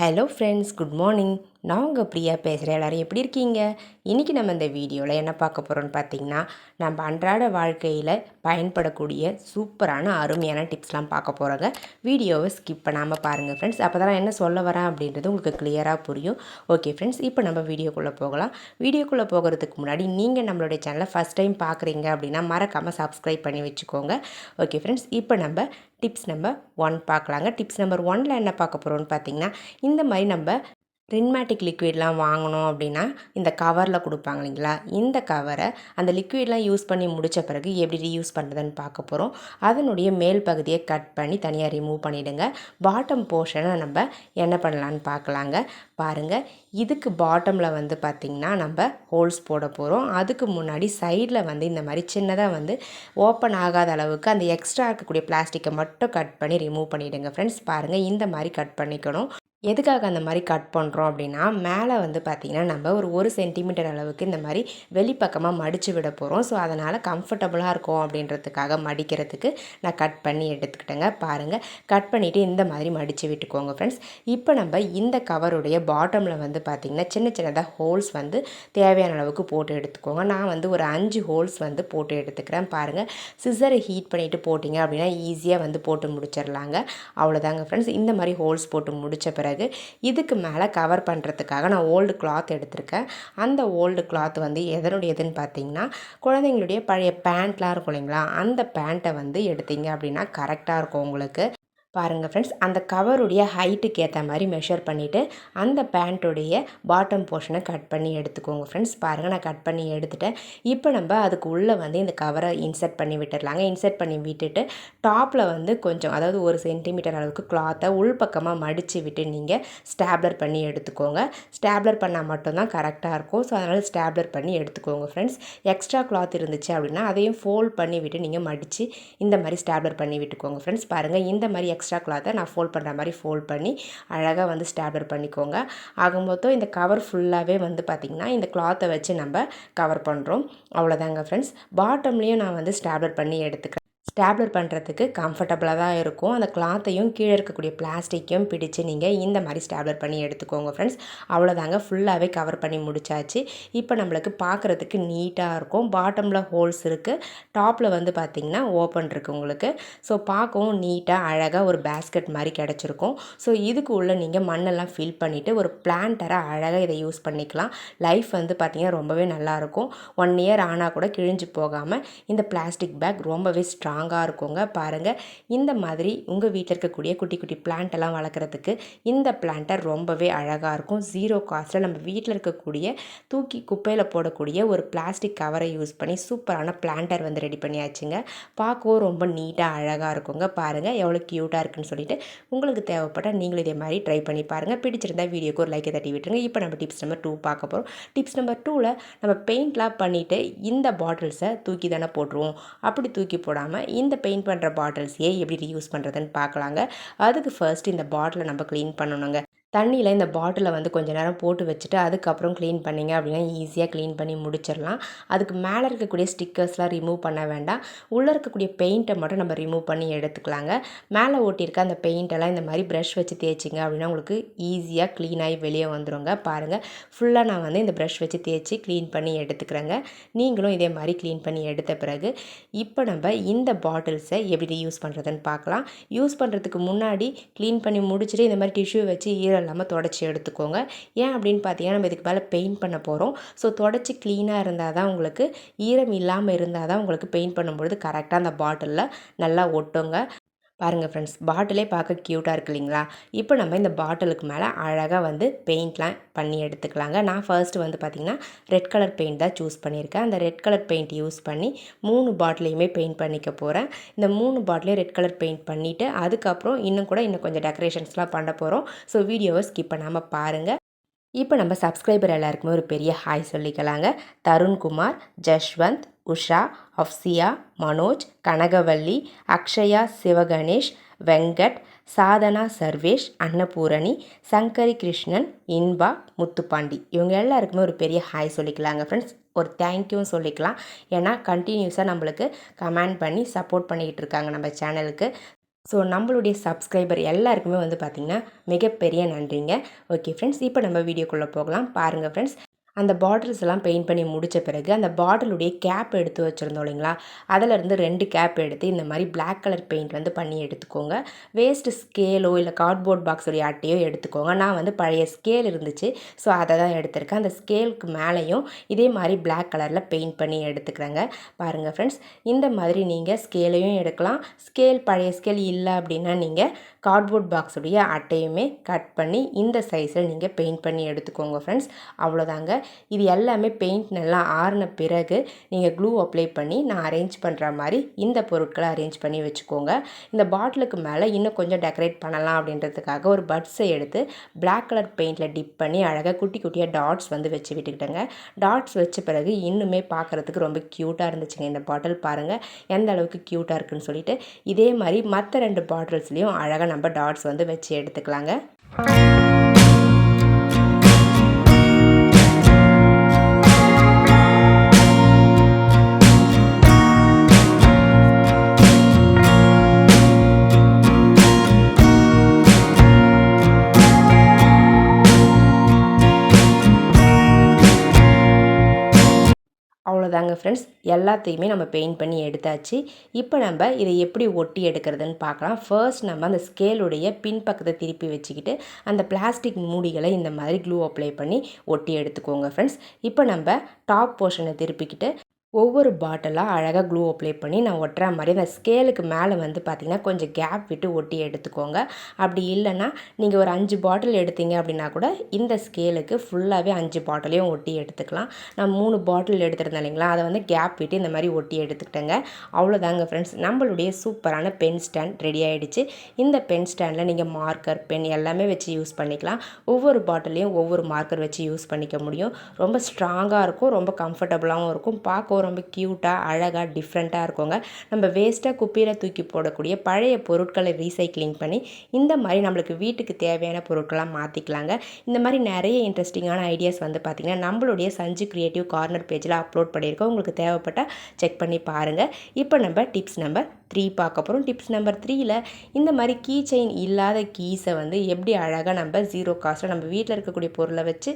Hello friends good morning நான் உங்கள் பிரியா பேசுகிறேன் எல்லோரும் எப்படி இருக்கீங்க? இன்றைக்கி நம்ம இந்த வீடியோவில் என்ன பார்க்க போகிறோம்னு பார்த்தீங்கன்னா நம்ம அன்றாட வாழ்க்கையில் பயன்படக்கூடிய சூப்பரான அருமையான டிப்ஸ்லாம் பார்க்க போகிறோங்க வீடியோவை ஸ்கிப் பண்ணாமல் பாருங்கள் ஃப்ரெண்ட்ஸ் அப்போ தான் நான் என்ன சொல்ல வரேன் அப்படின்றது உங்களுக்கு கிளியராக புரியும். ஓகே ஃப்ரெண்ட்ஸ் இப்போ நம்ம வீடியோக்குள்ளே போகலாம். வீடியோக்குள்ளே போகிறதுக்கு முன்னாடி நீங்கள் நம்மளுடைய சேனலை ஃபஸ்ட் டைம் பார்க்குறீங்க அப்படின்னா மறக்காமல் சப்ஸ்கிரைப் பண்ணி வச்சுக்கோங்க. ஓகே ஃப்ரெண்ட்ஸ் இப்போ நம்ம டிப்ஸ் நம்பர் ஒன் பார்க்கலாங்க. டிப்ஸ் நம்பர் ஒனில் என்ன பார்க்க போகிறோம்னு பார்த்தீங்கன்னா இந்த மாதிரி நம்ம ரின்மேட்டிக் லிக்விட்லாம் வாங்கணும் அப்படின்னா இந்த கவரில் கொடுப்பாங்க இல்லைங்களா? இந்த கவரை அந்த லிக்விட்லாம் யூஸ் பண்ணி முடித்த பிறகு எப்படி ரீயூஸ் பண்ணுறதுன்னு பார்க்க போகிறோம். அதனுடைய மேல் பகுதியை கட் பண்ணி தனியாக ரிமூவ் பண்ணிவிடுங்க பாட்டம் போர்ஷனை நம்ம என்ன பண்ணலான்னு பார்க்கலாங்க. பாருங்கள் இதுக்கு பாட்டமில் வந்து பார்த்திங்கன்னா நம்ம ஹோல்ஸ் போட போகிறோம். அதுக்கு முன்னாடி சைடில் வந்து இந்த மாதிரி சின்னதாக வந்து ஓப்பன் ஆகாத அளவுக்கு அந்த எக்ஸ்ட்ரா இருக்கக்கூடிய பிளாஸ்டிக்கை மட்டும் கட் பண்ணி ரிமூவ் பண்ணிவிடுங்க ஃப்ரெண்ட்ஸ் பாருங்கள் இந்த மாதிரி கட் பண்ணிக்கணும். எதுக்காக அந்த மாதிரி கட் பண்ணுறோம் அப்படின்னா மேலே வந்து பார்த்திங்கன்னா நம்ம ஒரு ஒரு சென்டிமீட்டர் அளவுக்கு இந்த மாதிரி வெளிப்பக்கமாக மடித்து விட போகிறோம் ஸோ அதனால் கம்ஃபர்டபுளாக இருக்கும் அப்படின்றதுக்காக மடிக்கிறதுக்கு நான் கட் பண்ணி எடுத்துக்கிட்டேங்க. பாருங்கள் கட் பண்ணிவிட்டு இந்த மாதிரி மடித்து விட்டுக்கோங்க ஃப்ரெண்ட்ஸ் இப்போ நம்ம இந்த கவருடைய பாட்டமில் வந்து பார்த்திங்கன்னா சின்ன சின்னதாக ஹோல்ஸ் வந்து தேவையான அளவுக்கு போட்டு எடுத்துக்கோங்க. நான் வந்து ஒரு அஞ்சு ஹோல்ஸ் வந்து போட்டு எடுத்துக்கிறேன். பாருங்கள் சிசரை ஹீட் பண்ணிவிட்டு போட்டிங்க அப்படின்னா ஈஸியாக வந்து போட்டு முடிச்சிடலாங்க அவ்வளோதாங்க ஃப்ரெண்ட்ஸ் இந்த மாதிரி ஹோல்ஸ் போட்டு முடித்த பிறகு பிறகு இதுக்கு மேலே கவர் பண்ணுறதுக்காக நான் ஓல்டு கிளாத் எடுத்திருக்கேன். அந்த ஓல்டு கிளாத் வந்து எதனுடையதுன்னு பார்த்தீங்கன்னா குழந்தைங்களுடைய பழைய பேண்ட்லாம் இருக்கும் இல்லைங்களா? அந்த பேண்ட்டை வந்து எடுத்தீங்க அப்படின்னா கரெக்டாக இருக்கும் உங்களுக்கு. பாருங்கள் ஃப்ரெண்ட்ஸ் அந்த கவருடைய ஹைட்டுக்கு ஏற்ற மாதிரி மெஷர் பண்ணிவிட்டு அந்த பேண்ட்டுடைய பாட்டம் போர்ஷனை கட் பண்ணி எடுத்துக்கோங்க ஃப்ரெண்ட்ஸ் பாருங்கள் நான் கட் பண்ணி எடுத்துட்டேன். இப்போ நம்ம அதுக்கு உள்ளே வந்து இந்த கவரை இன்சர்ட் பண்ணி விட்டுடலாங்க இன்சர்ட் பண்ணி விட்டுட்டு டாப்பில் வந்து கொஞ்சம் அதாவது ஒரு சென்டிமீட்டர் அளவுக்கு கிளாத்தை உள்பக்கமாக மடித்து விட்டு நீங்கள் ஸ்டாப்லர் பண்ணி எடுத்துக்கோங்க. ஸ்டாப்லர் பண்ணால் மட்டும்தான் கரெக்டாக இருக்கும். ஸோ அதனால் ஸ்டாப்லர் பண்ணி எடுத்துக்கோங்க ஃப்ரெண்ட்ஸ் எக்ஸ்ட்ரா கிளாத் இருந்துச்சு அப்படின்னா அதையும் ஃபோல்ட் பண்ணி விட்டு நீங்கள் மடித்து இந்த மாதிரி ஸ்டாப்லர் பண்ணி விட்டுக்கோங்க ஃப்ரெண்ட்ஸ் பாருங்கள் இந்த மாதிரி எக்ஸ்ட்ரா கிளாத்தை நான் ஃபோல்ட் பண்ணுற மாதிரி ஃபோல்ட் பண்ணி அழகாக வந்து ஸ்டாப்லர் பண்ணிக்கோங்க. ஆக மொத்தம் இந்த கவர் ஃபுல்லாகவே வந்து பார்த்திங்கன்னா இந்த கிளாத்தை வச்சு நம்ம கவர் பண்ணுறோம் அவ்வளோதாங்க ஃப்ரெண்ட்ஸ் பாட்டம்லேயும் நான் வந்து ஸ்டாப்லர் பண்ணி எடுத்துக்கிறேன். ஸ்டாப்லர் பண்ணுறதுக்கு கம்ஃபர்டபுளாக தான் இருக்கும். அந்த கிளாத்தையும் கீழே இருக்கக்கூடிய பிளாஸ்டிக்கையும் பிடிச்சு நீங்கள் இந்த மாதிரி ஸ்டாப்லர் பண்ணி எடுத்துக்கோங்க ஃப்ரெண்ட்ஸ் அவ்வளோதாங்க ஃபுல்லாகவே கவர் பண்ணி முடிச்சாச்சு. இப்போ நம்மளுக்கு பார்க்குறதுக்கு நீட்டாக இருக்கும். பாட்டமில் ஹோல்ஸ் இருக்குது டாப்பில் வந்து பார்த்திங்கன்னா ஓப்பன் இருக்குது உங்களுக்கு. ஸோ பார்க்கவும் நீட்டாக அழகாக ஒரு பேஸ்கெட் மாதிரி கிடச்சிருக்கும். ஸோ இதுக்கு உள்ளே நீங்கள் மண்ணெல்லாம் ஃபில் பண்ணிவிட்டு ஒரு பிளான்டராக அழகாக இதை யூஸ் பண்ணிக்கலாம். லைஃப் வந்து பார்த்திங்கன்னா ரொம்பவே நல்லாயிருக்கும் ஒன் இயர் ஆனால் கூட கிழிஞ்சு போகாமல் இந்த பிளாஸ்டிக் பேக் ரொம்பவே ஸ்ட்ராங் ஸ்ட்ராங்காக இருக்குங்க பாருங்கள் இந்த மாதிரி உங்கள் வீட்டில் இருக்கக்கூடிய குட்டி குட்டி பிளான்ட் எல்லாம் வளர்க்குறதுக்கு இந்த பிளான்ட்டை ரொம்பவே அழகாக இருக்கும். ஜீரோ காஸ்ட்டில் நம்ம வீட்டில் இருக்கக்கூடிய தூக்கி குப்பையில் போடக்கூடிய ஒரு பிளாஸ்டிக் கவரை யூஸ் பண்ணி சூப்பரான பிளான்டர் வந்து ரெடி பண்ணியாச்சுங்க. பார்க்கவும் ரொம்ப நீட்டாக அழகாக இருக்குங்க. பாருங்கள் எவ்வளோ க்யூட்டாக இருக்குன்னு சொல்லிட்டு உங்களுக்கு தேவைப்பட்டால் நீங்களும் இதே மாதிரி ட்ரை பண்ணி பாருங்கள் பிடிச்சிருந்தா வீடியோக்கு ஒரு லைக்கை தட்டி விட்டுருங்க. இப்போ நம்ம டிப்ஸ் நம்பர் டூ பார்க்க போகிறோம் டிப்ஸ் நம்பர் டூவில் நம்ம பெயிண்ட்லாம் பண்ணிவிட்டு இந்த பாட்டில்ஸை தூக்கி தானே போட்டுருவோம். அப்படி தூக்கி போடாமல் இந்த பெயிண்ட் பண்ணுற பாட்டில்ஸையே எப்படி ரீயூஸ் பண்ணுறதுன்னு பார்க்கலாங்க. அதுக்கு ஃபர்ஸ்ட் இந்த பாட்டிலை நம்ம க்ளீன் பண்ணணுங்க. தண்ணியில் இந்த பாட்டிலை வந்து கொஞ்சம் நேரம் போட்டு வச்சுட்டு அதுக்கப்புறம் க்ளீன் பண்ணிங்க அப்படின்னா ஈஸியாக க்ளீன் பண்ணி முடிச்சிடலாம். அதுக்கு மேலே இருக்கக்கூடிய ஸ்டிக்கர்ஸ்லாம் ரிமூவ் பண்ண வேண்டாம். உள்ளே இருக்கக்கூடிய பெயிண்ட்டை மட்டும் நம்ம ரிமூவ் பண்ணி எடுத்துக்கலாங்க. மேலே ஓட்டியிருக்க அந்த பெயிண்டெல்லாம் இந்த மாதிரி ப்ரஷ் வச்சு தேய்ச்சிங்க அப்படின்னா உங்களுக்கு ஈஸியாக க்ளீனாகி வெளியே வந்துடுங்க பாருங்கள் ஃபுல்லாக நான் வந்து இந்த ப்ரஷ் வச்சு தேய்ச்சி க்ளீன் பண்ணி எடுத்துக்கிறேங்க. நீங்களும் இதே மாதிரி க்ளீன் பண்ணி எடுத்த பிறகு இப்போ நம்ம இந்த பாட்டில்ஸை எப்படி யூஸ் பண்ணுறதுன்னு பார்க்கலாம். யூஸ் பண்ணுறதுக்கு முன்னாடி க்ளீன் பண்ணி முடிச்சுட்டு இந்த மாதிரி டிஷ்யூ வச்சு ஈர இல்லாமல் தொடச்சி எடுத்துக்கோங்க. ஏன் அப்படின்னு பார்த்தீங்கன்னா நம்ம இதுக்கு மேலே பெயிண்ட் பண்ண போகிறோம் ஸோ தொடச்சி க்ளீனாக இருந்தால் தான் உங்களுக்கு ஈரம் இல்லாமல் இருந்தால் தான் உங்களுக்கு பெயிண்ட் பண்ணும்பொழுது கரெக்டாக அந்த பாட்டிலில் நல்லா ஒட்டுங்க. பாருங்கள் ஃப்ரெண்ட்ஸ் பாட்டிலே பார்க்க க்யூட்டாக இருக்கு இல்லைங்களா? இப்போ நம்ம இந்த பாட்டிலுக்கு மேலே அழகாக வந்து பெயிண்ட்லாம் பண்ணி எடுத்துக்கலாங்க. நான் ஃபர்ஸ்ட்டு வந்து பார்த்திங்கன்னா ரெட் கலர் பெயிண்ட் தான் சூஸ் பண்ணியிருக்கேன். அந்த ரெட் கலர் பெயிண்ட் யூஸ் பண்ணி மூணு பாட்டிலையுமே பெயிண்ட் பண்ணிக்க போகிறேன் இந்த மூணு பாட்டிலையும் ரெட் கலர் பெயிண்ட் பண்ணிவிட்டு அதுக்கப்புறம் இன்னும் கூட இன்னும் கொஞ்சம் டெக்கரேஷன்ஸ்லாம் பண்ண போகிறோம் ஸோ வீடியோவை ஸ்கிப் பண்ணாமல் பாருங்கள் இப்போ நம்ம சப்ஸ்கிரைபர் எல்லாருக்குமே ஒரு பெரிய ஹாய் சொல்லிக்கலாங்க. தருண்குமார் ஜஷ்வந்த் உஷா அஃப்சியா மனோஜ் கனகவல்லி அக்ஷயா சிவகணேஷ் வெங்கட் சாதனா சர்வேஷ் அன்னபூரணி சங்கரி கிருஷ்ணன் இன்பா முத்துப்பாண்டி. இவங்க எல்லாருக்குமே ஒரு பெரிய ஹாய் சொல்லிக்கலாங்க ஃப்ரெண்ட்ஸ் ஒரு தேங்க்யூவும் சொல்லிக்கலாம். ஏன்னா கண்டினியூஸாக நம்மளுக்கு கமெண்ட் பண்ணி சப்போர்ட் பண்ணிக்கிட்டு இருக்காங்க நம்ம சேனலுக்கு ஸோ நம்மளுடைய சப்ஸ்கிரைபர் எல்லாருக்குமே வந்து பார்த்திங்கன்னா மிகப்பெரிய நன்றிங்க. ஓகே ஃப்ரெண்ட்ஸ் இப்போ நம்ம வீடியோக்குள்ளே போகலாம். பாருங்கள் ஃப்ரெண்ட்ஸ் அந்த பாட்டில்ஸ் எல்லாம் பெயிண்ட் பண்ணி முடித்த பிறகு அந்த பாட்டிலுடைய கேப் எடுத்து வச்சுருந்தோம் இல்லைங்களா? அதிலேருந்து ரெண்டு கேப் எடுத்து இந்த மாதிரி பிளாக் கலர் பெயிண்ட் வந்து பண்ணி எடுத்துக்கோங்க. வேஸ்ட்டு ஸ்கேலோ இல்லை கார்ட்போர்ட் பாக்ஸுடைய அட்டையோ எடுத்துக்கோங்க. நான் வந்து பழைய ஸ்கேல் இருந்துச்சு ஸோ அதை தான் எடுத்திருக்கேன். அந்த ஸ்கேலுக்கு மேலேயும் இதே மாதிரி பிளாக் கலரில் பெயிண்ட் பண்ணி எடுத்துக்கிறேங்க. பாருங்கள் ஃப்ரெண்ட்ஸ் இந்த மாதிரி நீங்கள் ஸ்கேலையும் எடுக்கலாம். ஸ்கேல் பழைய ஸ்கேல் இல்லை அப்படின்னா நீங்கள் கார்ட்போர்ட் பாக்ஸுடைய அட்டையுமே கட் பண்ணி இந்த சைஸில் நீங்கள் பெயிண்ட் பண்ணி எடுத்துக்கோங்க ஃப்ரெண்ட்ஸ் அவ்வளோதாங்க. இது எல்லாமே பெயிண்ட் நல்லா ஆறின பிறகு நீங்கள் க்ளூ அப்ளை பண்ணி நான் அரேஞ்ச் பண்ணுற மாதிரி இந்த பொருட்களை அரேஞ்ச் பண்ணி வச்சுக்கோங்க. இந்த பாட்டிலுக்கு மேலே இன்னும் கொஞ்சம் டெக்கரேட் பண்ணலாம் அப்படின்றதுக்காக ஒரு பட்ஸை எடுத்து பிளாக் கலர் பெயிண்டில் டிப் பண்ணி அழகாக குட்டி குட்டியாக டாட்ஸ் வந்து வச்சு விட்டுக்கிட்டேங்க. டாட்ஸ் வச்ச பிறகு இன்னுமே பார்க்குறதுக்கு ரொம்ப க்யூட்டாக இருந்துச்சுங்க. இந்த பாட்டில் பாருங்கள் எந்த அளவுக்கு க்யூட்டாக இருக்குன்னு சொல்லிட்டு. இதே மாதிரி மற்ற ரெண்டு பாட்டில்ஸ்லேயும் அழகாக நம்ம டாட்ஸ் வந்து வச்சு எடுத்துக்கலாங்க. அதாங்க ஃப்ரெண்ட்ஸ் எல்லாத்தையுமே நம்ம பெயிண்ட் பண்ணி எடுத்தாச்சு. இப்போ நம்ம இதை எப்படி ஒட்டி எடுக்கிறதுன்னு பார்க்கலாம். ஃபர்ஸ்ட் நம்ம அந்த ஸ்கேலுடைய பின்பக்கத்தை திருப்பி வச்சுக்கிட்டு அந்த பிளாஸ்டிக் மூடிகளை இந்த மாதிரி க்ளூ அப்ளை பண்ணி ஒட்டி எடுத்துக்கோங்க ஃப்ரெண்ட்ஸ் இப்போ நம்ம டாப் போர்ஷனை திருப்பிக்கிட்டு ஒவ்வொரு பாட்டிலாக அழகாக க்ளூ அப்ளை பண்ணி நான் ஒட்டுற மாதிரி அந்த ஸ்கேலுக்கு மேலே வந்து பார்த்திங்கன்னா கொஞ்சம் கேப் விட்டு ஒட்டி எடுத்துக்கோங்க. அப்படி இல்லைன்னா நீங்கள் ஒரு அஞ்சு பாட்டில் எடுத்தீங்க அப்படின்னா கூட இந்த ஸ்கேலுக்கு ஃபுல்லாகவே அஞ்சு பாட்டிலையும் ஒட்டி எடுத்துக்கலாம். நான் மூணு பாட்டில் எடுத்துருந்தேன் இல்லைங்களா? அதை வந்து கேப் விட்டு இந்த மாதிரி ஒட்டி எடுத்துக்கிட்டேங்க. அவ்வளோதாங்க ஃப்ரெண்ட்ஸ் நம்மளுடைய சூப்பரான பென் ஸ்டாண்ட் ரெடி ஆகிடுச்சு இந்த பென் ஸ்டாண்டில் நீங்கள் மார்க்கர் பென் எல்லாமே வச்சு யூஸ் பண்ணிக்கலாம். ஒவ்வொரு பாட்டிலையும் ஒவ்வொரு மார்க்கர் வச்சு யூஸ் பண்ணிக்க முடியும். ரொம்ப ஸ்ட்ராங்காக இருக்கும். ரொம்ப கம்ஃபர்டபுளாகவும் இருக்கும். பார்க்க ரொம்ப க்யூட்டாக அழகாக டிஃப்ரெண்ட்டாக இருக்குங்க. நம்ம வேஸ்ட்டாக குப்பையில் தூக்கி போடக்கூடிய பழைய பொருட்களை ரீசைக்ளிங் பண்ணி இந்த மாதிரி நம்மளுக்கு வீட்டுக்கு தேவையான பொருட்களாக மாற்றிக்கலாங்க இந்த மாதிரி நிறைய இன்ட்ரெஸ்டிங்கான ஐடியாஸ் வந்து பார்த்திங்கன்னா நம்மளுடைய சஞ்சு க்ரியேட்டிவ் கார்னர் பேஜில் அப்லோட் பண்ணியிருக்கோம். உங்களுக்கு தேவைப்பட்டால் செக் பண்ணி பாருங்கள் இப்போ நம்ம டிப்ஸ் நம்பர் த்ரீ பார்க்க போகிறோம் டிப்ஸ் நம்பர் த்ரீயில் இந்த மாதிரி கீ செயின் இல்லாத கீஸை வந்து எப்படி அழகாக நம்ம ஜீரோ காஸ்ட்டில் நம்ம வீட்டில் இருக்கக்கூடிய பொருளை வச்சு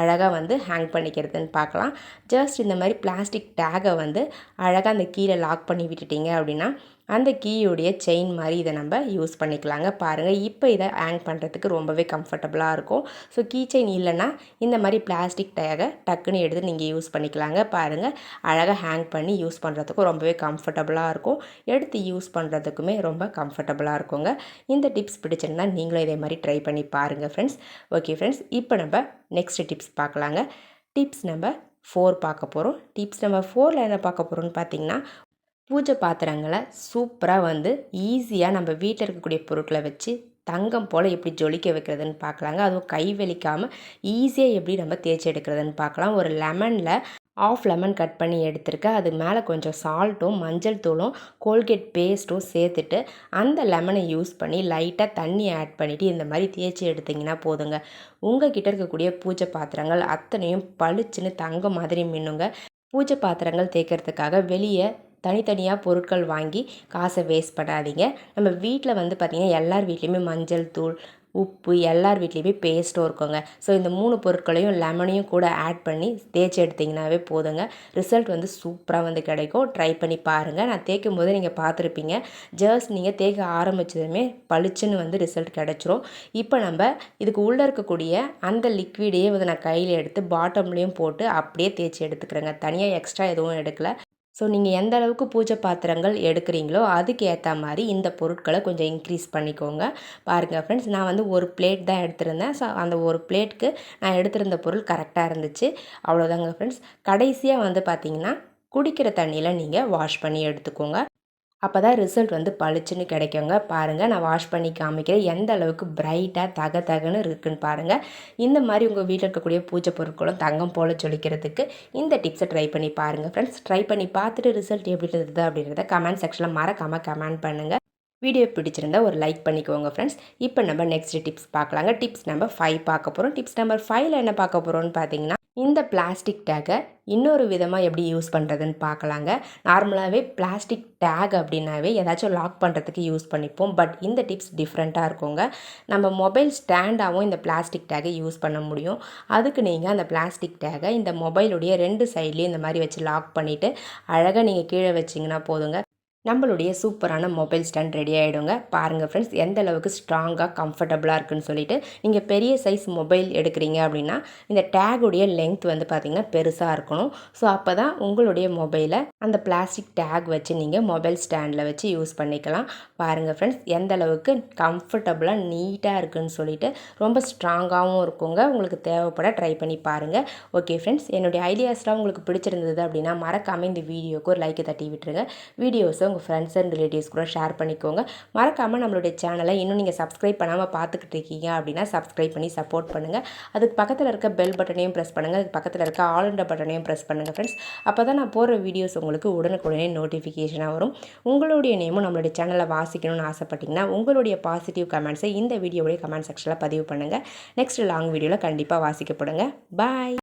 அழகாக வந்து ஹேங் பண்ணிக்கிறதுன்னு பார்க்கலாம். ஜஸ்ட் இந்த மாதிரி பிளாஸ்டிக் டேகை வந்து அழகாக அந்த கீழே லாக் பண்ணி விட்டுட்டிங்க அப்படின்னா அந்த கீயுடைய செயின் மாதிரி இதை நம்ம யூஸ் பண்ணிக்கலாங்க. பாருங்கள் இப்போ இதை ஹேங் பண்ணுறதுக்கு ரொம்பவே கம்ஃபர்டபுளாக இருக்கும். ஸோ கீ செயின் இல்லைன்னா இந்த மாதிரி பிளாஸ்டிக் டேகை டக்குன்னு எடுத்து நீங்கள் யூஸ் பண்ணிக்கலாங்க. பாருங்கள் அழகாக ஹேங் பண்ணி யூஸ் பண்ணுறதுக்கும் ரொம்பவே கம்ஃபர்டபுளாக இருக்கும். எடுத்து யூஸ் பண்ணுறதுக்குமே ரொம்ப கம்ஃபர்டபுளாக இருக்குங்க. இந்த டிப்ஸ் பிடிச்சிருந்தால் நீங்களும் இதே மாதிரி ட்ரை பண்ணி பாருங்கள் ஃப்ரெண்ட்ஸ். ஓகே ஃப்ரெண்ட்ஸ் இப்போ நம்ம நெக்ஸ்ட் டிப்ஸ் பார்க்கலாங்க. டிப்ஸ் நம்ம ஃபோர் பார்க்க போகிறோம் டிப்ஸ் நம்பர் ஃபோரில் என்ன பார்க்க போகிறோம்னு பார்த்தீங்கன்னா பூஜை பாத்திரங்களை சூப்பராக வந்து ஈஸியாக நம்ம வீட்டில் இருக்கக்கூடிய பொருட்களை வச்சு தங்கம் போல் எப்படி ஜொலிக்க வைக்கிறதுன்னு பார்க்கலாங்க அதுவும் கை வலிக்காமல் ஈஸியாக எப்படி நம்ம தேய்ச்சி எடுக்கிறதுன்னு பார்க்கலாம் ஒரு லெமனில் ஆஃப் லெமன் கட் பண்ணி எடுத்திருக்கேன். அது மேலே கொஞ்சம் சால்ட்டும் மஞ்சள் தூளும் கோல்கேட் பேஸ்ட்டும் சேர்த்துட்டு அந்த லெமனை யூஸ் பண்ணி லைட்டாக தண்ணி ஆட் பண்ணிவிட்டு இந்த மாதிரி தேய்ச்சி எடுத்திங்கன்னா போதுங்க. உங்கள் கிட்டே இருக்கக்கூடிய பூஜை பாத்திரங்கள் அத்தனையும் பளிச்சுன்னு தங்கம் மாதிரி மின்னுங்க. பூஜை பாத்திரங்கள் தேய்க்கிறதுக்காக வெளியே தனித்தனியாக பொருட்கள் வாங்கி காசை வேஸ்ட் பண்ணாதீங்க. நம்ம வீட்டில் வந்து பார்த்திங்கன்னா எல்லார் வீட்லேயுமே மஞ்சள் தூள் உப்பு எல்லார் வீட்லேயுமே பேஸ்ட்டும் இருக்குங்க. ஸோ இந்த மூணு பொருட்களையும் லெமனையும் கூட ஆட் பண்ணி தேய்ச்சி எடுத்திங்கனாவே போதுங்க. ரிசல்ட் வந்து சூப்பராக வந்து கிடைக்கும். ட்ரை பண்ணி பாருங்கள் நான் தேய்க்கும் போது நீங்கள் பார்த்துருப்பீங்க. ஜர்ஸ் நீங்கள் தேய்க்க ஆரம்பித்ததுமே பளிச்சுன்னு வந்து ரிசல்ட் கிடச்சிரும். இப்போ நம்ம இதுக்கு உள்ளே இருக்கக்கூடிய அந்த லிக்விடையே வந்து நான் கையில் எடுத்து பாட்டம்லேயும் போட்டு அப்படியே தேய்ச்சி எடுத்துக்கிறேங்க. தனியாக எக்ஸ்ட்ரா எதுவும் எடுக்கலை. ஸோ நீங்கள் எந்த அளவுக்கு பூஜை பாத்திரங்கள் எடுக்கிறீங்களோ அதுக்கு ஏற்ற மாதிரி இந்த பொருட்களை கொஞ்சம் இன்க்ரீஸ் பண்ணிக்கோங்க. பாருங்கள் ஃப்ரெண்ட்ஸ் நான் வந்து ஒரு பிளேட் தான் எடுத்திருந்தேன். ஸோ அந்த ஒரு பிளேட்க்கு நான் எடுத்திருந்த பொருள் கரெக்டாக இருந்துச்சு. அவ்வளோதாங்க ஃப்ரெண்ட்ஸ் கடைசியாக வந்து பார்த்திங்கன்னா குடிக்கிற தண்ணியில் நீங்கள் வாஷ் பண்ணி எடுத்துக்கோங்க. அப்போ தான் ரிசல்ட் வந்து பளிச்சுன்னு கிடைக்குங்க. பாருங்கள் நான் வாஷ் பண்ணி காமிக்கிறேன். எந்த அளவுக்கு பிரைட்டாக தக தகன்னு இருக்குன்னு பாருங்கள் இந்த மாதிரி உங்கள் வீட்டில் இருக்கக்கூடிய பூஜை பொருட்களும் தங்கம் போல் சொல்லிக்கிறதுக்கு இந்த டிப்ஸை ட்ரை பண்ணி பாருங்கள் ஃப்ரெண்ட்ஸ் ட்ரை பண்ணி பார்த்துட்டு ரிசல்ட் எப்படி இருந்தது அப்படின்றத கமெண்ட் செக்ஷனில் மறக்காமல் கமெண்ட் பண்ணுங்கள் வீடியோ பிடிச்சிருந்தா ஒரு லைக் பண்ணிக்கோங்க ஃப்ரெண்ட்ஸ் இப்போ நம்ம நெக்ஸ்ட் டிப்ஸ் பார்க்கலாங்க. டிப்ஸ் நம்பர் ஃபைவ் பார்க்க போகிறோம் டிப்ஸ் நம்பர் ஃபைவ்ல என்ன பார்க்க போகிறோம்னு பார்த்தீங்கன்னா இந்த பிளாஸ்டிக் டேக்கை இன்னொரு விதமாக எப்படி யூஸ் பண்ணுறதுன்னு பார்க்கலாங்க. நார்மலாகவே பிளாஸ்டிக் டேக் அப்படின்னாவே ஏதாச்சும் லாக் பண்ணுறதுக்கு யூஸ் பண்ணிப்போம். பட் இந்த டிப்ஸ் டிஃப்ரெண்ட்டாக இருக்குங்க. நம்ம மொபைல் ஸ்டாண்டாகவும் இந்த பிளாஸ்டிக் டேகை யூஸ் பண்ண முடியும். அதுக்கு நீங்கள் அந்த பிளாஸ்டிக் டேகை இந்த மொபைலுடைய ரெண்டு சைட்லேயும் இந்த மாதிரி வச்சு லாக் பண்ணிவிட்டு அழகாக நீங்கள் கீழே வச்சிங்கன்னா போதுங்க. நம்மளுடைய சூப்பரான மொபைல் ஸ்டாண்ட் ரெடி ஆகிடுங்க பாருங்கள் ஃப்ரெண்ட்ஸ் எந்த அளவுக்கு ஸ்ட்ராங்காக கம்ஃபர்டபுளாக இருக்குன்னு சொல்லிட்டு நீங்கள் பெரிய சைஸ் மொபைல் எடுக்கிறீங்க அப்படின்னா இந்த டேகுடைய லென்த் வந்து பார்த்திங்கன்னா பெருசாக இருக்கணும். ஸோ அப்போ தான் உங்களுடைய மொபைலை அந்த பிளாஸ்டிக் டேக் வச்சு நீங்கள் மொபைல் ஸ்டாண்டில் வச்சு யூஸ் பண்ணிக்கலாம். பாருங்கள் ஃப்ரெண்ட்ஸ் எந்த அளவுக்கு கம்ஃபர்டபுளாக நீட்டாக இருக்குன்னு சொல்லிட்டு ரொம்ப ஸ்ட்ராங்காகவும் இருக்குங்க. உங்களுக்கு தேவைப்பட ட்ரை பண்ணி பாருங்கள் ஓகே ஃப்ரெண்ட்ஸ் என்னுடைய ஐடியாஸ்லாம் உங்களுக்கு பிடிச்சிருந்தது அப்படின்னா மறக்காமல் இந்த வீடியோக்கு ஒரு லைக்கை தட்டி விட்டுருங்க. வீடியோஸை உங்கள் ஃப்ரெண்ட்ஸ் அண்ட் ரிலேட்டிவ்ஸ் கூட ஷேர் பண்ணிக்கோங்க. மறக்காமல் நம்மளுடைய சேனலை இன்னும் நீங்கள் சப்ஸ்கிரைப் பண்ணாமல் பார்த்துக்கிட்டு இருக்கீங்க அப்படின்னா சப்ஸ்கிரைப் பண்ணி சப்போர்ட் பண்ணுங்கள் அதுக்கு பக்கத்தில் இருக்க பெல் பட்டனையும் ப்ரெஸ் பண்ணுங்கள் அதுக்கு பக்கத்தில் இருக்க ஆல் இண்டா பட்டனையும் ப்ரெஸ் பண்ணுங்கள் ஃப்ரெண்ட்ஸ் அப்போ தான் நான் போகிற வீடியோஸ் உங்களுக்கு உடனுக்குடனே நோட்டிஃபிகேஷனாக வரும். உங்களுடைய நேமும் நம்மளுடைய சேனலை வாசிக்கணும்னு ஆசைப்பட்டிங்கன்னா உங்களுடைய பாசிட்டிவ் கமெண்ட்ஸை இந்த வீடியோடைய கமெண்ட் செக்ஷனில் பதிவு பண்ணுங்கள் நெக்ஸ்ட் லாங் வீடியோவில் கண்டிப்பாக வாசிக்கப்படுங்க. பாய்